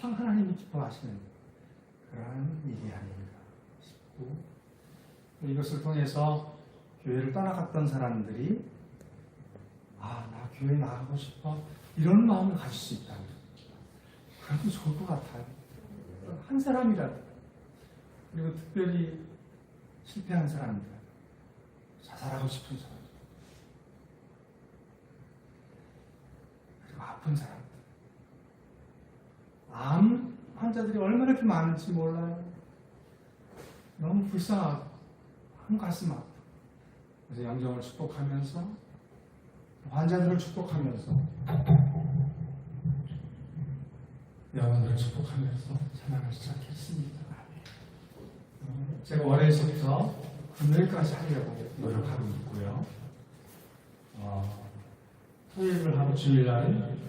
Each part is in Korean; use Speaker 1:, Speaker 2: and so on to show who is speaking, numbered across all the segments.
Speaker 1: 하나님이 기뻐하시는 그러한 일이 아닌가 싶고 이것을 통해서 교회를 떠나갔던 사람들이 아, 나 교회 나가고 싶어? 이런 마음을 가질 수 있다면 그래도 좋을 것 같아요. 한 사람이라도 그리고 특별히 실패한 사람들 자살하고 싶은 사람 그리고 아픈 사람들 암 환자들이 얼마나 이렇게 많은지 몰라요. 너무 불쌍하고 한 가슴 아프. 그래서 영정을 축복하면서 환자들을 축복하면서 영혼을 축복하면서 찬양을 시작했습니다. 어, 제가 월요일부터 금요일까지 하려고 노력하고 있고요. 어, 토요일을 하고 주일날은 어,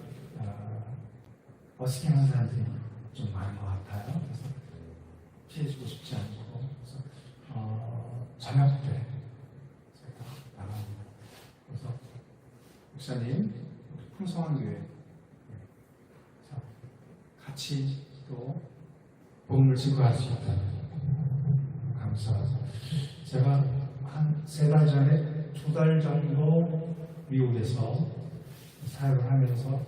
Speaker 1: 버스킹 하는 사람들이 좀 많은 것 같아요. 그래서 피해주고 싶지 않고 그래서 어, 저녁 때 제가 나갑니다. 그래서 목사님 우리 풍성한 교회 같이 또 복음을 증거할 수 있다면 감사하죠. 제가 한 세 달 전에 두 달 정도 미국에서 사역을 하면서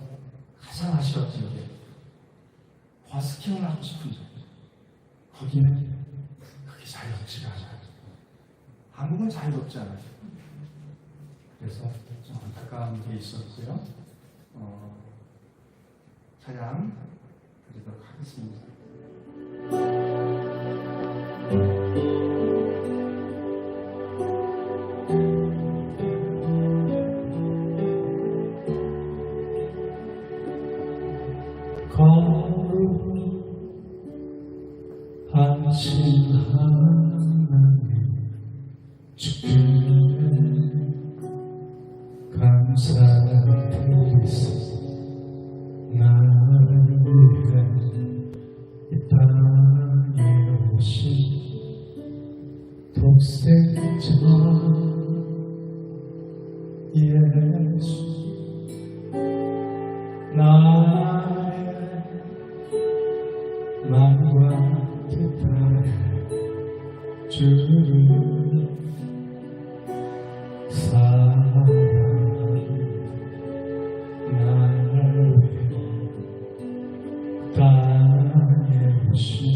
Speaker 1: 가장 아쉬웠던 게 버스킹을 하고 싶은데 거기는 그게 자유롭지가 않아요. 한국은 자유롭지 않아요. 그래서 좀 안타까운 게 있었고요. 어, 찬양 드리도록 하겠습니다.
Speaker 2: 주를 사랑하니 나를 위해 땅에 오신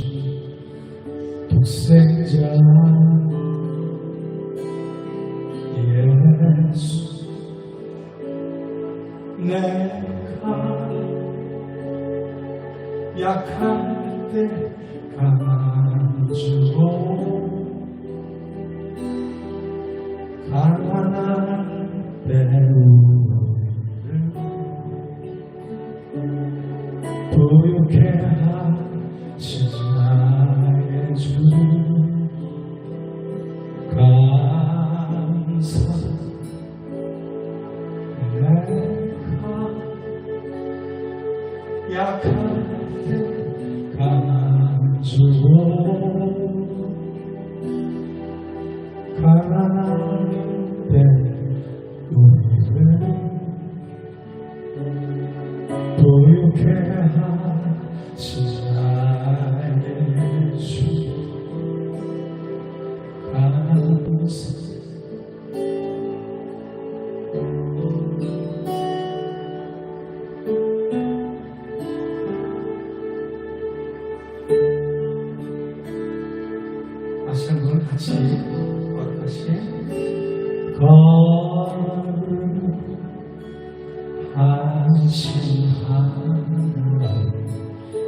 Speaker 2: 독생자 예수 내가 약한 때 강주고 부유케 하신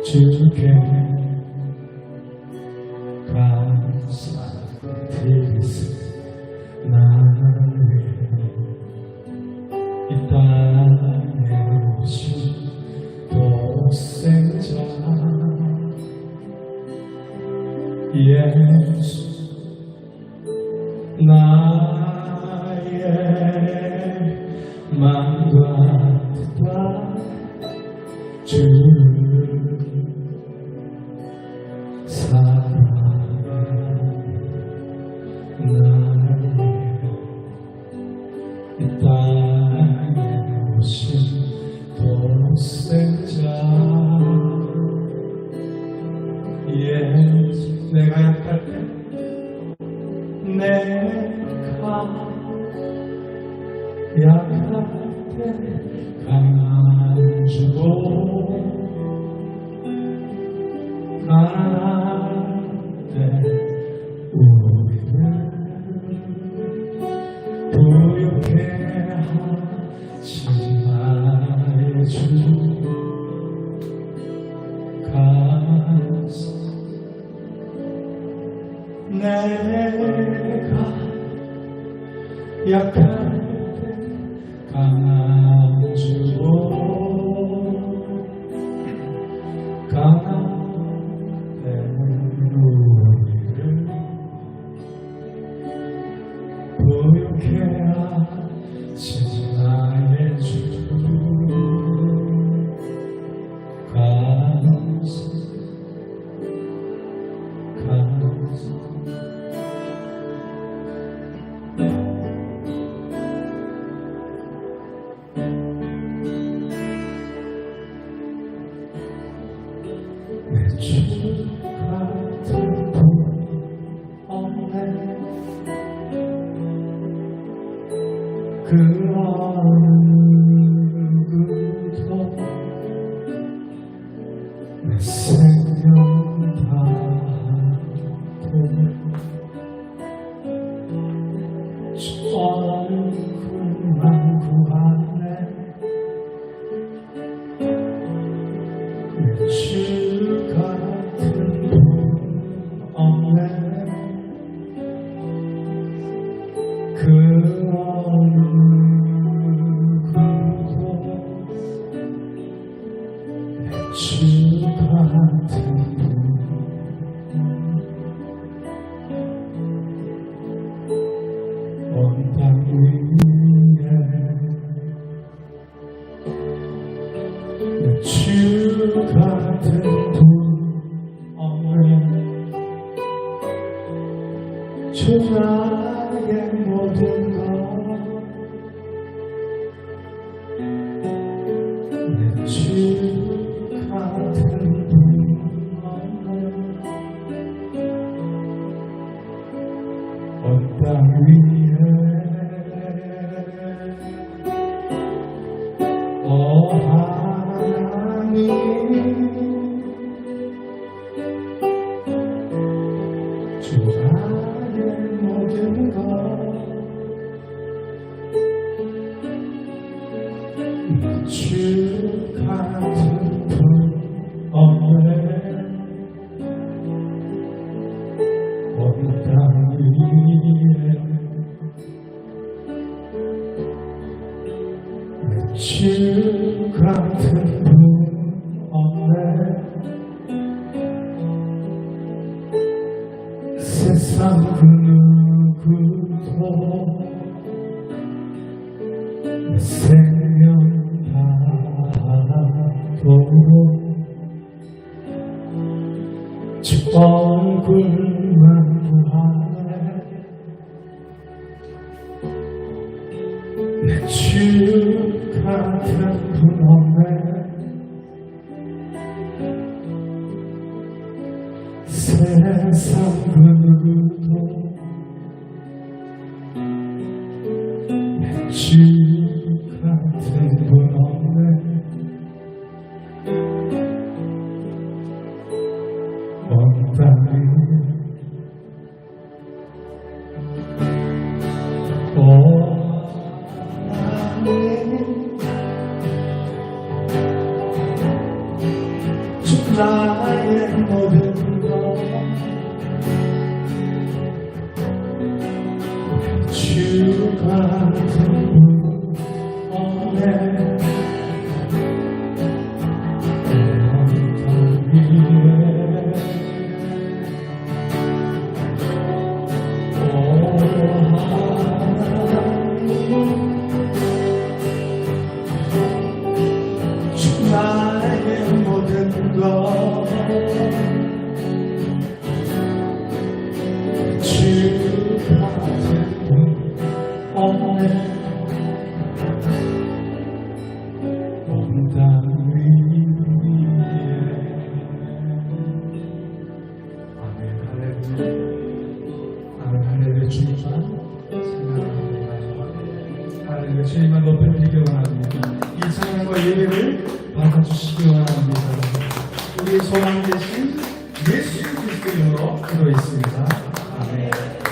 Speaker 2: 주께 나를 위해 이 땅에 오신 독생자 예수 나의 마음과 내가 약할 때 강한 주고 강한 때 우리를 부유케 하지 생명 다 주 주 같은 분 없네 그 누구도 내 생명 다하도록 주 얼굴만 구하네 내주 같은 세상 그 누구도 내주 같은 분 없네 먼 땅에 주님만 높여드리기 원합니다 이 찬양
Speaker 1: 한번 예배를 받아주시기 원합니다. 우리 소망 대신 예수 그리스도 이름으로 기도했습니다. 아멘.